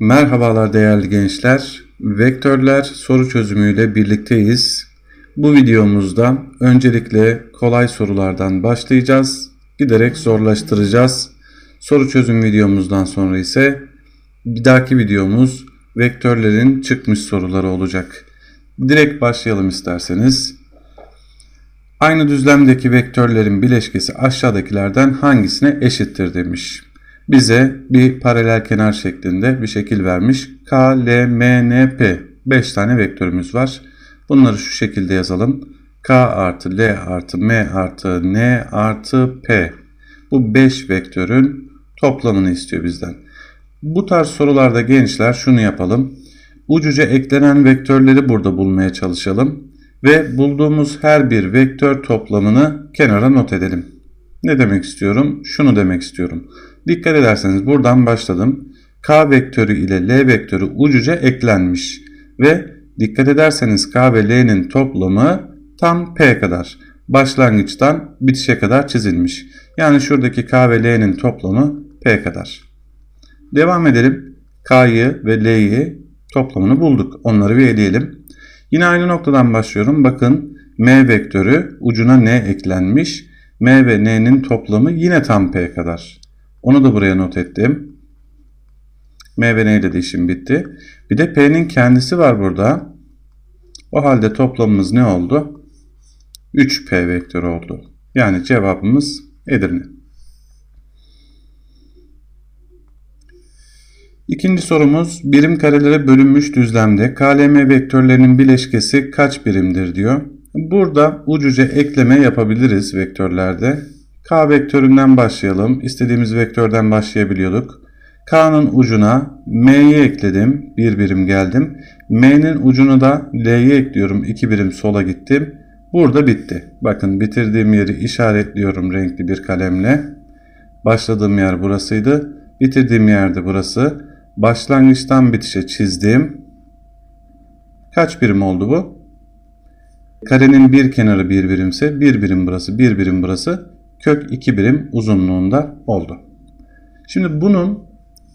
Merhabalar değerli gençler. Vektörler soru çözümüyle birlikteyiz. Bu videomuzda öncelikle kolay sorulardan başlayacağız. Giderek zorlaştıracağız. Soru çözüm videomuzdan sonra ise bir dahaki videomuz vektörlerin çıkmış soruları olacak. Direkt başlayalım isterseniz. Aynı düzlemdeki vektörlerin bileşkesi aşağıdakilerden hangisine eşittir demiş. Bize bir paralel kenar şeklinde bir şekil vermiş. K, L, M, N, P 5 tane vektörümüz var. Bunları şu şekilde yazalım. K artı L artı M artı N artı P. Bu 5 vektörün toplamını istiyor bizden. Bu tarz sorularda gençler şunu yapalım. Ucuca eklenen vektörleri burada bulmaya çalışalım. Ve bulduğumuz her bir vektör toplamını kenara not edelim. Ne demek istiyorum? Şunu demek istiyorum. Dikkat ederseniz buradan başladım. K vektörü ile L vektörü ucuca eklenmiş. Ve dikkat ederseniz K ve L'nin toplamı tam P kadar. Başlangıçtan bitişe kadar çizilmiş. Yani şuradaki K ve L'nin toplamı P kadar. Devam edelim. K'yı ve L'yi toplamını bulduk. Onları bir eleyelim. Yine aynı noktadan başlıyorum. Bakın M vektörü ucuna N eklenmiş. M ve N'nin toplamı yine tam P kadar. Onu da buraya not ettim. M ve N ile de işim bitti. Bir de P'nin kendisi var burada. O halde toplamımız ne oldu? 3P vektörü oldu. Yani cevabımız Edirne. İkinci sorumuz birim karelere bölünmüş düzlemde KLM vektörlerinin bileşkesi kaç birimdir diyor. Burada ucuca ekleme yapabiliriz vektörlerde. K vektöründen başlayalım. İstediğimiz vektörden başlayabiliyorduk. K'nın ucuna M'yi ekledim. Bir birim geldim. M'nin ucunu da L'yi ekliyorum. iki birim sola gittim. Burada bitti. Bakın bitirdiğim yeri işaretliyorum renkli bir kalemle. Başladığım yer burasıydı. Bitirdiğim yerde burası. Başlangıçtan bitişe çizdim. Kaç birim oldu bu? Karenin bir kenarı bir birimse bir birim burası, bir birim burası kök 2 birim uzunluğunda oldu. Şimdi bunun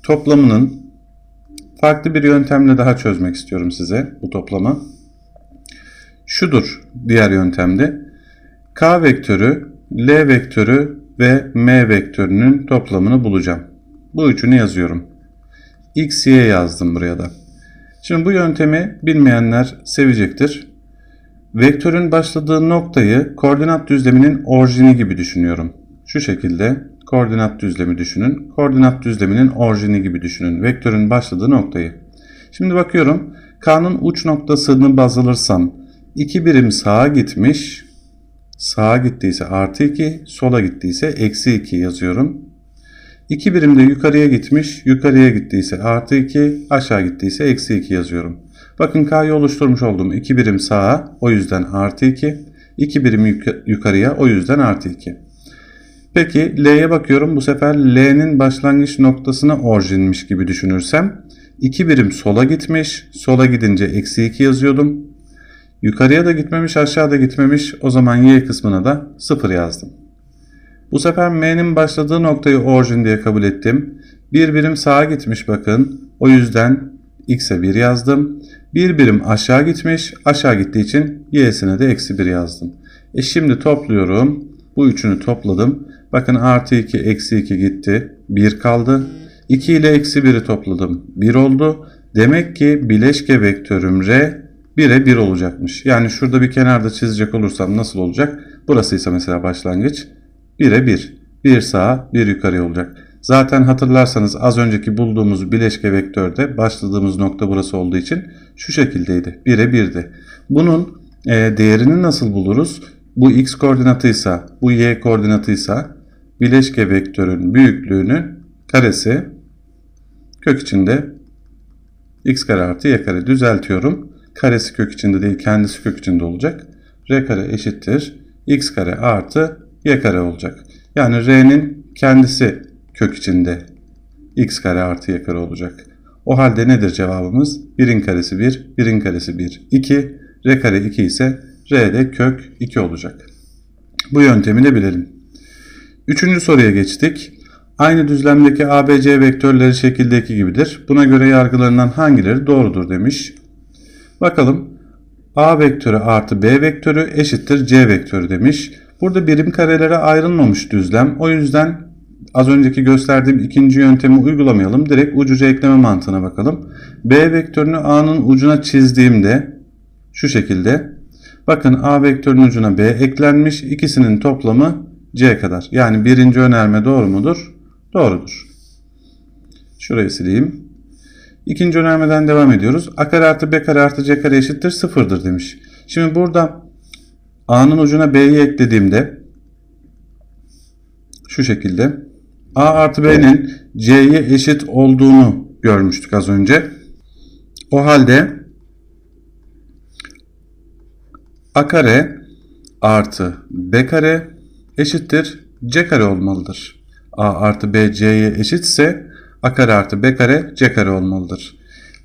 toplamının farklı bir yöntemle daha çözmek istiyorum size bu toplamı. Şudur diğer yöntemde. K vektörü, L vektörü ve M vektörünün toplamını bulacağım. Bu üçünü yazıyorum. X, Y yazdım buraya da. Şimdi bu yöntemi bilmeyenler sevecektir. Vektörün başladığı noktayı koordinat düzleminin orijini gibi düşünüyorum. Şu şekilde koordinat düzlemi düşünün. Koordinat düzleminin orijini gibi düşünün. Vektörün başladığı noktayı. Şimdi bakıyorum. K'nın uç noktasını baz alırsam 2 birim sağa gitmiş. Sağa gittiyse artı 2, sola gittiyse eksi 2 yazıyorum. 2 birim de yukarıya gitmiş. Yukarıya gittiyse artı 2, aşağı gittiyse eksi 2 yazıyorum. Bakın K'yı oluşturmuş olduğum 2 birim sağa o yüzden artı 2. 2 birim yukarıya o yüzden artı 2. Peki L'ye bakıyorum. Bu sefer L'nin başlangıç noktasına orijinmiş gibi düşünürsem 2 birim sola gitmiş. Sola gidince eksi 2 yazıyordum. Yukarıya da gitmemiş aşağıda gitmemiş. O zaman Y kısmına da 0 yazdım. Bu sefer M'nin başladığı noktayı orijin diye kabul ettim. Bir birim sağa gitmiş bakın. O yüzden X'e 1 yazdım. Bir birim aşağı gitmiş. Aşağı gittiği için y'sine de eksi 1 yazdım. E şimdi topluyorum. Bu üçünü topladım. Bakın artı 2 eksi 2 gitti. 1 kaldı. 2 ile eksi 1'i topladım. 1 oldu. Demek ki bileşke vektörüm R 1'e 1 olacakmış. Yani şurada bir kenarda çizecek olursam nasıl olacak? Burası ise mesela başlangıç. 1'e 1. 1 sağa 1 yukarıya olacak. Zaten hatırlarsanız az önceki bulduğumuz bileşke vektörde başladığımız nokta burası olduğu için şu şekildeydi. 1'e 1'di. Bunun e, değerini nasıl buluruz? Bu x koordinatıysa, bu y koordinatıysa bileşke vektörün büyüklüğünü karesi kök içinde x kare artı y kare düzeltiyorum. Karesi kök içinde değil kendisi kök içinde olacak. r kare eşittir x kare artı y kare olacak. Yani r'nin kendisi kök içinde x kare artı y kare olacak. O halde nedir cevabımız? 1'in karesi 1, 1'in karesi 1, 2, r kare 2 ise r de kök 2 olacak. Bu yöntemi de bilelim. Üçüncü soruya geçtik. Aynı düzlemdeki ABC vektörleri şekildeki gibidir. Buna göre yargılarından hangileri doğrudur demiş. Bakalım. A vektörü artı B vektörü eşittir C vektörü demiş. Burada birim karelere ayrılmamış düzlem. O yüzden az önceki gösterdiğim ikinci yöntemi uygulamayalım. Direkt ucuca ekleme mantığına bakalım. B vektörünü A'nın ucuna çizdiğimde şu şekilde. Bakın A vektörünün ucuna B eklenmiş. İkisinin toplamı C kadar. Yani birinci önerme doğru mudur? Doğrudur. Şurayı sileyim. İkinci önermeden devam ediyoruz. A kare artı B kare artı C kare eşittir sıfırdır demiş. Şimdi burada A'nın ucuna B'yi eklediğimde şu şekilde A artı B'nin C'ye eşit olduğunu görmüştük az önce. O halde A kare artı B kare eşittir C kare olmalıdır. A artı B C'ye eşitse A kare artı B kare C kare olmalıdır.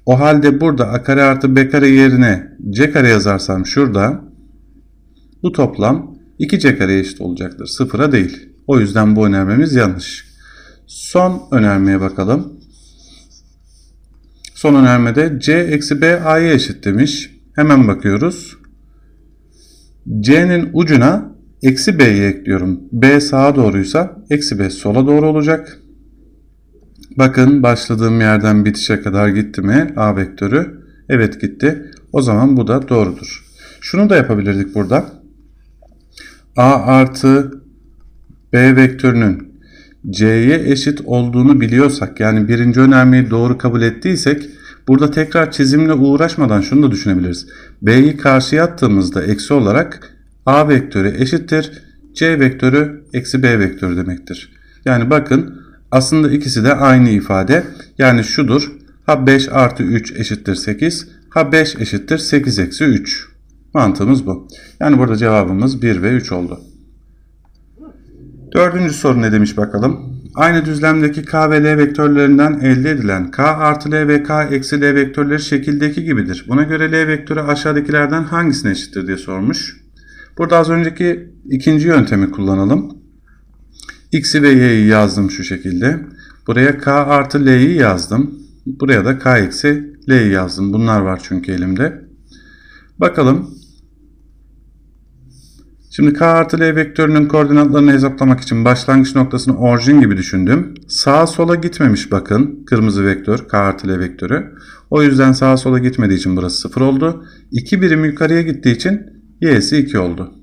O halde burada A kare artı B kare yerine C kare yazarsam şurada bu toplam 2C kareye eşit olacaktır. Sıfıra değil. O yüzden bu önermemiz yanlış. Son önermeye bakalım. Son önermede C eksi B A'ya eşit demiş. Hemen bakıyoruz. C'nin ucuna eksi B'yi ekliyorum. B sağa doğruysa eksi B sola doğru olacak. Bakın başladığım yerden bitişe kadar gitti mi A vektörü? Evet gitti. O zaman bu da doğrudur. Şunu da yapabilirdik burada. A artı B vektörünün C'ye eşit olduğunu biliyorsak yani birinci önermeyi doğru kabul ettiysek burada tekrar çizimle uğraşmadan şunu da düşünebiliriz. B'yi karşıya attığımızda eksi olarak A vektörü eşittir C vektörü eksi B vektörü demektir. Yani bakın aslında ikisi de aynı ifade. Yani şudur. Ha 5 artı 3 eşittir 8. Ha 5 eşittir 8 eksi 3. Mantığımız bu. Yani burada cevabımız 1 ve 3 oldu. Dördüncü soru ne demiş bakalım. Aynı düzlemdeki K ve L vektörlerinden elde edilen K artı L ve K eksi L vektörleri şekildeki gibidir. Buna göre L vektörü aşağıdakilerden hangisine eşittir diye sormuş. Burada az önceki ikinci yöntemi kullanalım. X'i ve Y'yi yazdım şu şekilde. Buraya K artı L'yi yazdım. Buraya da K eksi L'yi yazdım. Bunlar var çünkü elimde. Bakalım. Şimdi K artı L vektörünün koordinatlarını hesaplamak için başlangıç noktasını orijin gibi düşündüm. Sağa sola gitmemiş bakın. Kırmızı vektör K artı L vektörü. O yüzden sağa sola gitmediği için burası 0 oldu. 2 birim yukarıya gittiği için y'si 2 oldu.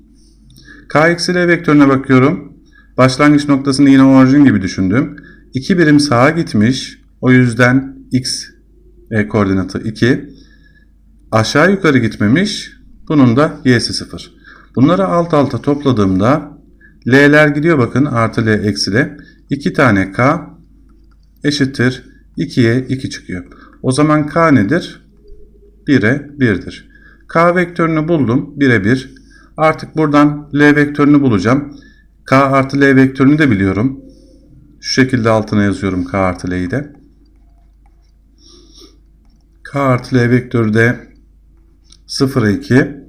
K eksi L vektörüne bakıyorum. Başlangıç noktasını yine orijin gibi düşündüm. 2 birim sağa gitmiş. O yüzden x e, koordinatı 2. Aşağı yukarı gitmemiş. Bunun da y'si 0. Bunları alt alta topladığımda l'ler gidiyor bakın artı l eksi l. 2 tane k eşittir 2'ye 2 çıkıyor. O zaman k nedir? 1'e 1'dir. K vektörünü buldum. 1'e 1. Artık buradan L vektörünü bulacağım. K artı L vektörünü de biliyorum. Şu şekilde altına yazıyorum K artı L'yi de. K artı L vektörü de 0'a 2.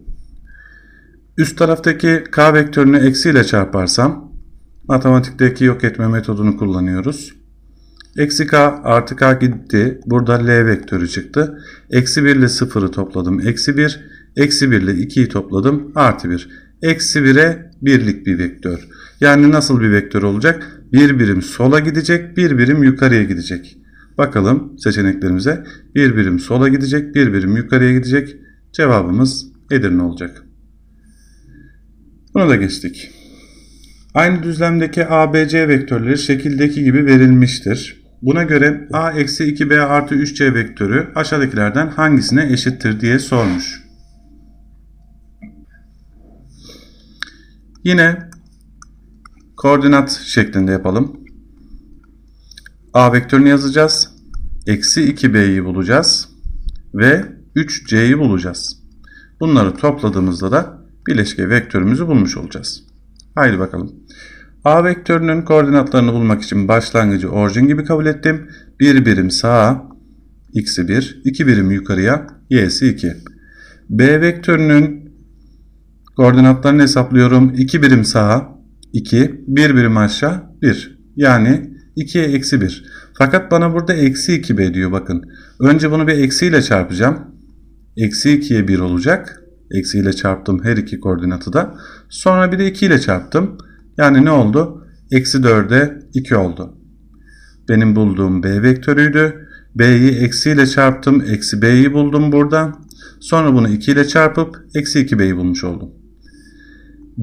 Üst taraftaki K vektörünü eksiyle çarparsam matematikteki yok etme metodunu kullanıyoruz. Eksi k artı k gitti. Burada l vektörü çıktı. Eksi 1 ile 0'ı topladım. Eksi 1. Eksi 1 ile 2'yi topladım. Artı 1. Eksi 1'e birlik bir vektör. Yani nasıl bir vektör olacak? Bir birim sola gidecek. Bir birim yukarıya gidecek. Bakalım seçeneklerimize. Bir birim sola gidecek. Bir birim yukarıya gidecek. Cevabımız Edirne olacak. Bunu da geçtik. Aynı düzlemdeki ABC vektörleri şekildeki gibi verilmiştir. Buna göre a eksi 2b artı 3c vektörü aşağıdakilerden hangisine eşittir diye sormuş. Yine koordinat şeklinde yapalım. a vektörünü yazacağız. Eksi 2b'yi bulacağız. Ve 3c'yi bulacağız. Bunları topladığımızda da bileşke vektörümüzü bulmuş olacağız. Haydi bakalım. A vektörünün koordinatlarını bulmak için başlangıcı orijin gibi kabul ettim. Bir birim sağa x'i 1, 2 birim yukarıya y'si 2. B vektörünün koordinatlarını hesaplıyorum. 2 birim sağa 2, 1 birim aşağı 1. Yani 2'ye eksi 1. Fakat bana burada eksi 2b diyor bakın. Önce bunu bir eksiyle çarpacağım. Eksi 2'ye 1 olacak. Eksiyle çarptım her iki koordinatı da. Sonra bir de 2 ile çarptım. Yani ne oldu? Eksi 4'e 2 oldu. Benim bulduğum b vektörüydü. b'yi eksiyle çarptım. Eksi b'yi buldum burada. Sonra bunu 2 ile çarpıp eksi 2b'yi bulmuş oldum.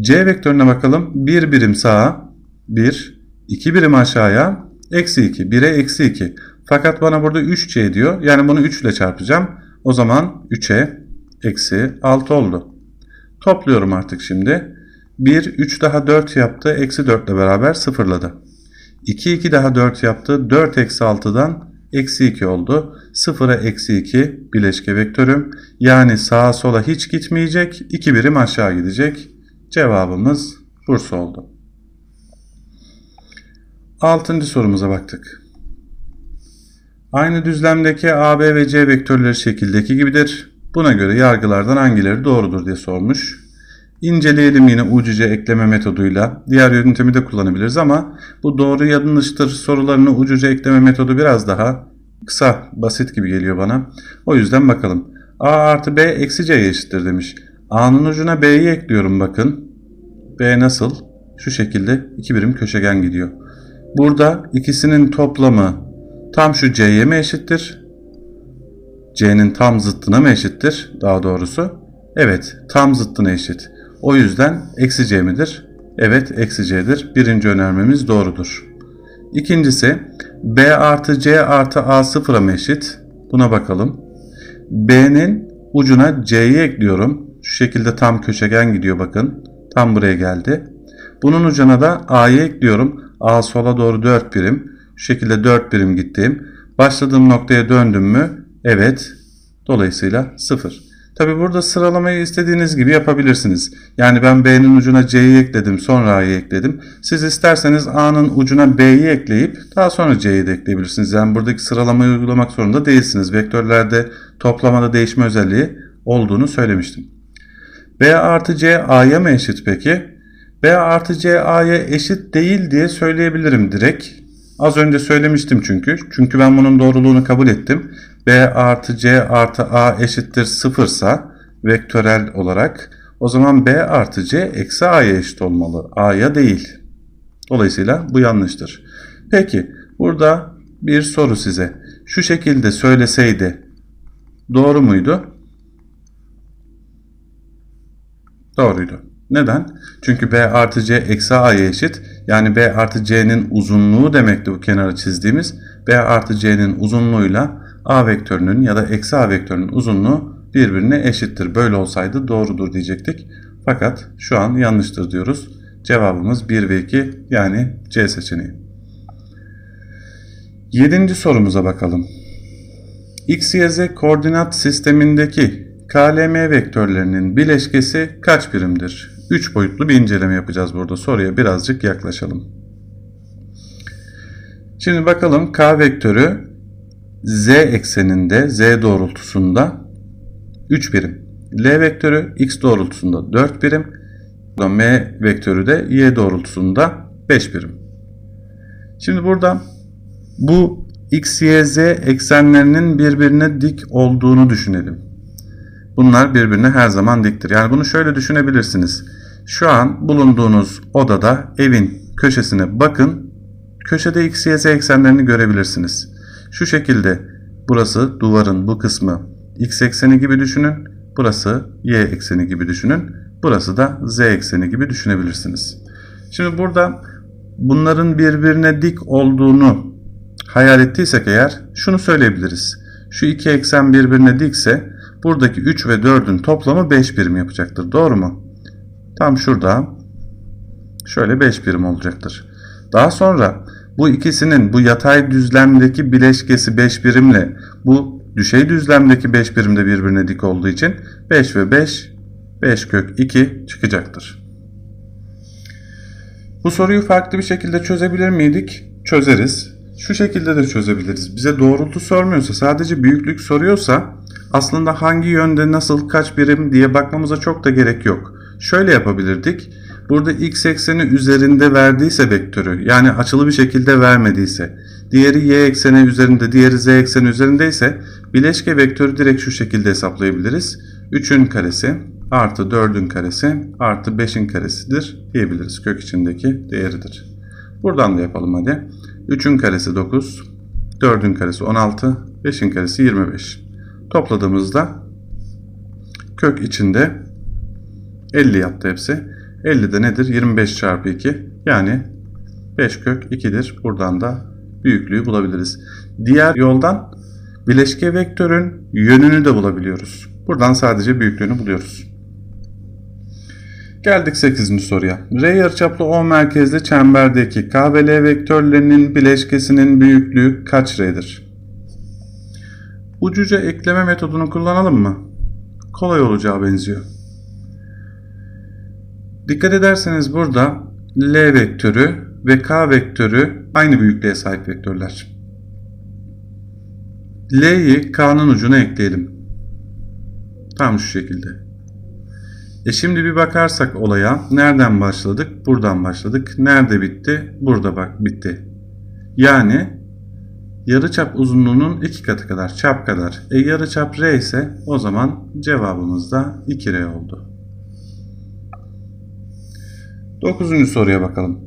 C vektörüne bakalım. 1 birim sağa 1, 2 birim aşağıya eksi 2. 1'e eksi 2. Fakat bana burada 3C diyor. Yani bunu 3 ile çarpacağım. O zaman 3'e eksi 6 oldu. Topluyorum artık şimdi. 1, 3 daha 4 yaptı. Eksi 4 ile beraber sıfırladı. 2, 2 daha 4 yaptı. 4 eksi 6'dan eksi 2 oldu. 0'a eksi 2 bileşke vektörüm. Yani sağa sola hiç gitmeyecek. 2 birim aşağı gidecek. Cevabımız Bursa oldu. Altıncı sorumuza baktık. Aynı düzlemdeki AB ve C vektörleri şekildeki gibidir. Buna göre yargılardan hangileri doğrudur diye sormuş. İnceleyelim yine ucuca ekleme metoduyla. Diğer yöntemi de kullanabiliriz ama bu doğru yanlıştır sorularını ucuca ekleme metodu biraz daha kısa, basit gibi geliyor bana. O yüzden bakalım. A artı B eksi C'ye eşittir demiş. A'nın ucuna B'yi ekliyorum bakın. B nasıl? Şu şekilde iki birim köşegen gidiyor. Burada ikisinin toplamı tam şu C'ye mi eşittir? C'nin tam zıttına mı eşittir? Daha doğrusu. Evet tam zıttına eşit. O yüzden eksi C midir? Evet eksi C'dir. Birinci önermemiz doğrudur. İkincisi B artı C artı A sıfıra mı eşit? Buna bakalım. B'nin ucuna C'yi ekliyorum. Şu şekilde tam köşegen gidiyor bakın. Tam buraya geldi. Bunun ucuna da A'yı ekliyorum. A sola doğru 4 birim. Şu şekilde 4 birim gittim. Başladığım noktaya döndüm mü? Evet. Dolayısıyla 0. Tabi burada sıralamayı istediğiniz gibi yapabilirsiniz. Yani ben B'nin ucuna C'yi ekledim sonra A'yı ekledim. Siz isterseniz A'nın ucuna B'yi ekleyip daha sonra C'yi de ekleyebilirsiniz. Yani buradaki sıralamayı uygulamak zorunda değilsiniz. Vektörlerde toplamada değişme özelliği olduğunu söylemiştim. B artı C A'ya mı eşit peki? B artı C A'ya eşit değil diye söyleyebilirim direkt. Az önce söylemiştim çünkü. Çünkü ben bunun doğruluğunu kabul ettim. B artı C artı A eşittir sıfırsa vektörel olarak o zaman B artı C eksi A'ya eşit olmalı. A'ya değil. Dolayısıyla bu yanlıştır. Peki burada bir soru size. Şu şekilde söyleseydi doğru muydu? Doğruydu. Neden? Çünkü B artı C eksi A'ya eşit. Yani B artı C'nin uzunluğu demekti bu kenara çizdiğimiz. B artı C'nin uzunluğuyla A vektörünün ya da eksi A vektörünün uzunluğu birbirine eşittir. Böyle olsaydı doğrudur diyecektik. Fakat şu an yanlıştır diyoruz. Cevabımız 1 ve 2 yani C seçeneği. Yedinci sorumuza bakalım. X, Y, Z koordinat sistemindeki KLM vektörlerinin bileşkesi kaç birimdir? 3 boyutlu bir inceleme yapacağız burada. Soruya birazcık yaklaşalım. Şimdi bakalım K vektörü Z ekseninde, Z doğrultusunda 3 birim. L vektörü X doğrultusunda 4 birim. M vektörü de Y doğrultusunda 5 birim. Şimdi burada bu X, Y, Z eksenlerinin birbirine dik olduğunu düşünelim. Bunlar birbirine her zaman diktir. Yani bunu şöyle düşünebilirsiniz. Şu an bulunduğunuz odada evin köşesine bakın. Köşede X, Y, Z eksenlerini görebilirsiniz. Şu şekilde burası duvarın bu kısmı X ekseni gibi düşünün. Burası Y ekseni gibi düşünün. Burası da Z ekseni gibi düşünebilirsiniz. Şimdi burada bunların birbirine dik olduğunu hayal ettiysek eğer şunu söyleyebiliriz. Şu iki eksen birbirine dikse buradaki 3 ve 4'ün toplamı 5 birim yapacaktır. Doğru mu? Tam şurada şöyle 5 birim olacaktır. Daha sonra bu ikisinin bu yatay düzlemdeki bileşkesi 5 birimle bu düşey düzlemdeki 5 birimde birbirine dik olduğu için 5 ve 5 5 kök 2 çıkacaktır. Bu soruyu farklı bir şekilde çözebilir miydik? Çözeriz. Şu şekilde de çözebiliriz. Bize doğrultu sormuyorsa sadece büyüklük soruyorsa aslında hangi yönde nasıl kaç birim diye bakmamıza çok da gerek yok. Şöyle yapabilirdik. Burada x ekseni üzerinde verdiyse vektörü yani açılı bir şekilde vermediyse diğeri y ekseni üzerinde diğeri z ekseni üzerindeyse bileşke vektörü direkt şu şekilde hesaplayabiliriz. 3'ün karesi artı 4'ün karesi artı 5'in karesidir diyebiliriz. Kök içindeki değeridir. Buradan da yapalım hadi. 3'ün karesi 9, 4'ün karesi 16, 5'in karesi 25. Topladığımızda kök içinde 50 yaptı hepsi. 50 de nedir? 25 çarpı 2 yani 5 kök 2'dir. Buradan da büyüklüğü bulabiliriz. Diğer yoldan bileşke vektörün yönünü de bulabiliyoruz. Buradan sadece büyüklüğünü buluyoruz. Geldik 8. soruya. R yarıçaplı O merkezli çemberdeki K ve L vektörlerinin bileşkesinin büyüklüğü kaç R'dir? Ucuca ekleme metodunu kullanalım mı? Kolay olacağı benziyor. Dikkat ederseniz burada L vektörü ve K vektörü aynı büyüklüğe sahip vektörler. L'yi K'nın ucuna ekleyelim. Tam şu şekilde. E şimdi bir bakarsak olaya nereden başladık? Buradan başladık. Nerede bitti? Burada bak bitti. Yani yarıçap uzunluğunun iki katı kadar, çap kadar. E yarıçap R ise o zaman cevabımız da 2R oldu. Dokuzuncu soruya bakalım.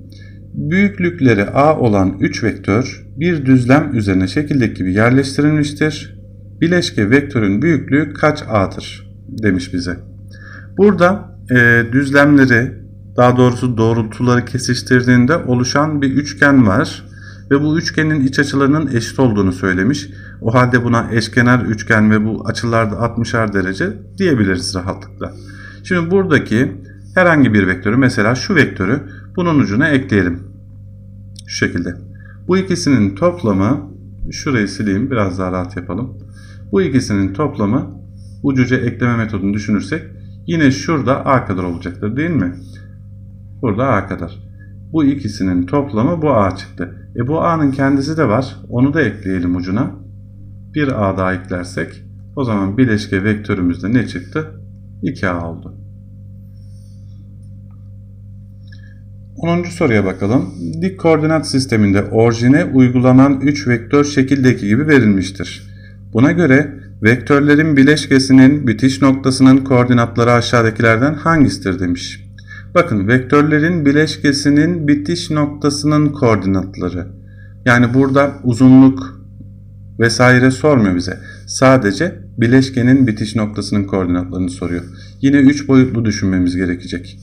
Büyüklükleri A olan 3 vektör bir düzlem üzerine şekildeki gibi yerleştirilmiştir. Bileşke vektörün büyüklüğü kaç A'dır demiş bize. Burada e, düzlemleri daha doğrusu doğrultuları kesiştirdiğinde oluşan bir üçgen var ve bu üçgenin iç açılarının eşit olduğunu söylemiş. O halde buna eşkenar üçgen ve bu açılar da 60'ar derece diyebiliriz rahatlıkla. Şimdi buradaki herhangi bir vektörü mesela şu vektörü bunun ucuna ekleyelim. Şu şekilde. Bu ikisinin toplamı şurayı sileyim biraz daha rahat yapalım. Bu ikisinin toplamı ucuca ekleme metodunu düşünürsek yine şurada A kadar olacaktır değil mi? Burada A kadar. Bu ikisinin toplamı bu A çıktı. E bu A'nın kendisi de var. Onu da ekleyelim ucuna. Bir A daha eklersek o zaman bileşke vektörümüzde ne çıktı? 2A oldu. 10. soruya bakalım. Dik koordinat sisteminde orijine uygulanan 3 vektör şekildeki gibi verilmiştir. Buna göre vektörlerin bileşkesinin bitiş noktasının koordinatları aşağıdakilerden hangisidir demiş. Bakın vektörlerin bileşkesinin bitiş noktasının koordinatları. Yani burada uzunluk vesaire sormuyor bize. Sadece bileşkenin bitiş noktasının koordinatlarını soruyor. Yine 3 boyutlu düşünmemiz gerekecek.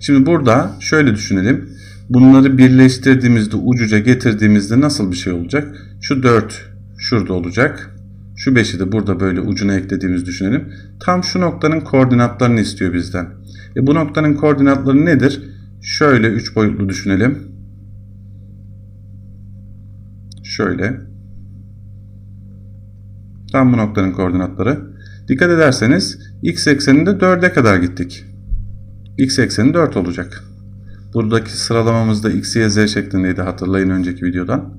Şimdi burada şöyle düşünelim. Bunları birleştirdiğimizde ucuca getirdiğimizde nasıl bir şey olacak? Şu 4 şurada olacak. Şu 5'i de burada böyle ucuna eklediğimiz düşünelim. Tam şu noktanın koordinatlarını istiyor bizden. E bu noktanın koordinatları nedir? Şöyle 3 boyutlu düşünelim. Şöyle. Tam bu noktanın koordinatları. Dikkat ederseniz x ekseninde 4'e kadar gittik. X ekseni 4 olacak. Buradaki sıralamamızda x, y, z şeklindeydi hatırlayın önceki videodan.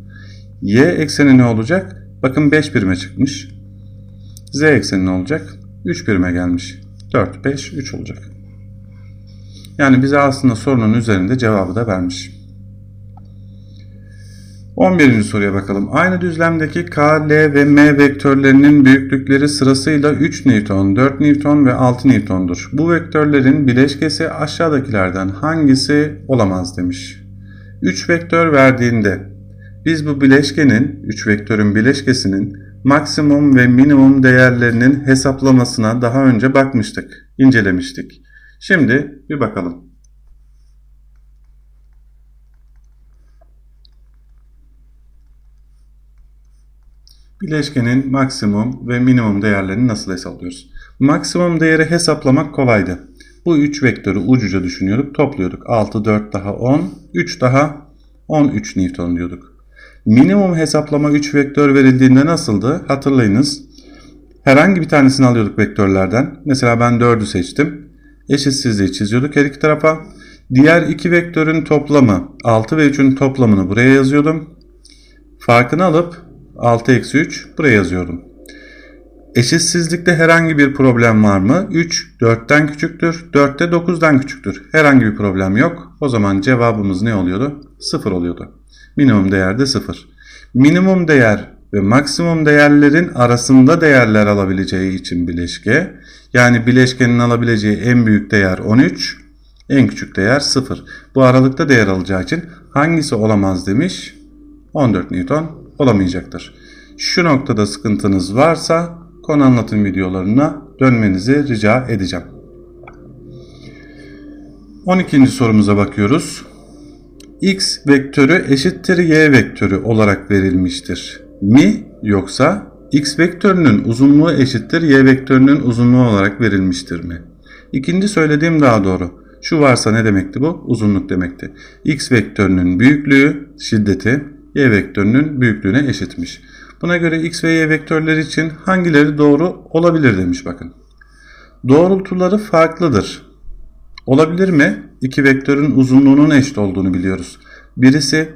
y ekseni ne olacak? Bakın 5 birime çıkmış. Z ekseni ne olacak? 3 birime gelmiş. 4, 5, 3 olacak. Yani bize aslında sorunun üzerinde cevabı da vermiş. 11. soruya bakalım. Aynı düzlemdeki K, L ve M vektörlerinin büyüklükleri sırasıyla 3 Newton, 4 Newton ve 6 Newton'dur. Bu vektörlerin bileşkesi aşağıdakilerden hangisi olamaz demiş. 3 vektör verdiğinde biz bu bileşkenin, 3 vektörün bileşkesinin maksimum ve minimum değerlerinin hesaplamasına daha önce bakmıştık, incelemiştik. Şimdi bir bakalım. Bileşkenin maksimum ve minimum değerlerini nasıl hesaplıyoruz? Maksimum değeri hesaplamak kolaydı. Bu 3 vektörü ucuca düşünüyorduk, topluyorduk. 6, 4 daha 10, 3 daha 13 Newton diyorduk. Minimum hesaplama 3 vektör verildiğinde nasıldı? Hatırlayınız. Herhangi bir tanesini alıyorduk vektörlerden. Mesela ben 4'ü seçtim. Eşitsizliği çiziyorduk her iki tarafa. Diğer iki vektörün toplamı 6 ve 3'ün toplamını buraya yazıyordum. Farkını alıp 6 eksi 3 buraya yazıyordum. Eşitsizlikte herhangi bir problem var mı? 3 4'ten küçüktür. 4 de 9'dan küçüktür. Herhangi bir problem yok. O zaman cevabımız ne oluyordu? 0 oluyordu. Minimum değer de 0. Minimum değer ve maksimum değerlerin arasında değerler alabileceği için bileşke. Yani bileşkenin alabileceği en büyük değer 13, en küçük değer 0. Bu aralıkta değer alacağı için hangisi olamaz demiş? 14 Newton olamayacaktır. Şu noktada sıkıntınız varsa konu anlatım videolarına dönmenizi rica edeceğim. 12. sorumuza bakıyoruz. X vektörü eşittir Y vektörü olarak verilmiştir. Mi yoksa X vektörünün uzunluğu eşittir Y vektörünün uzunluğu olarak verilmiştir mi? İkinci söylediğim daha doğru. Şu varsa ne demekti bu? Uzunluk demekti. X vektörünün büyüklüğü, şiddeti Y vektörünün büyüklüğüne eşitmiş. Buna göre X ve Y vektörleri için hangileri doğru olabilir demiş bakın. Doğrultuları farklıdır. Olabilir mi? İki vektörün uzunluğunun eşit olduğunu biliyoruz. Birisi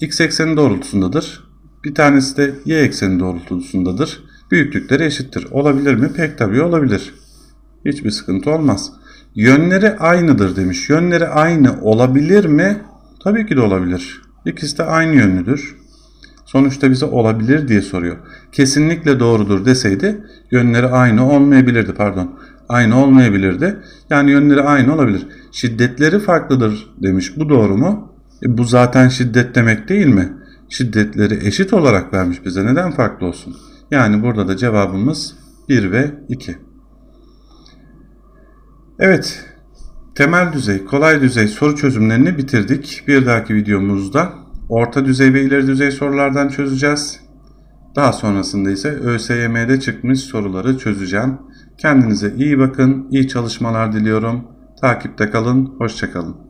x ekseni doğrultusundadır. Bir tanesi de y ekseni doğrultusundadır. Büyüklükleri eşittir. Olabilir mi? Pek tabii olabilir. Hiçbir sıkıntı olmaz. Yönleri aynıdır demiş. Yönleri aynı olabilir mi? Tabii ki de olabilir. İkisi de aynı yönlüdür. Sonuçta bize olabilir diye soruyor. Kesinlikle doğrudur deseydi yönleri aynı olmayabilirdi pardon. Aynı olmayabilirdi. Yani yönleri aynı olabilir. Şiddetleri farklıdır demiş. Bu doğru mu? E, bu zaten şiddet demek değil mi? Şiddetleri eşit olarak vermiş bize. Neden farklı olsun? Yani burada da cevabımız 1 ve 2. Evet. Temel düzey, kolay düzey soru çözümlerini bitirdik. Bir dahaki videomuzda orta düzey ve ileri düzey sorulardan çözeceğiz. Daha sonrasında ise ÖSYM'de çıkmış soruları çözeceğim. Kendinize iyi bakın, iyi çalışmalar diliyorum. Takipte kalın, hoşçakalın.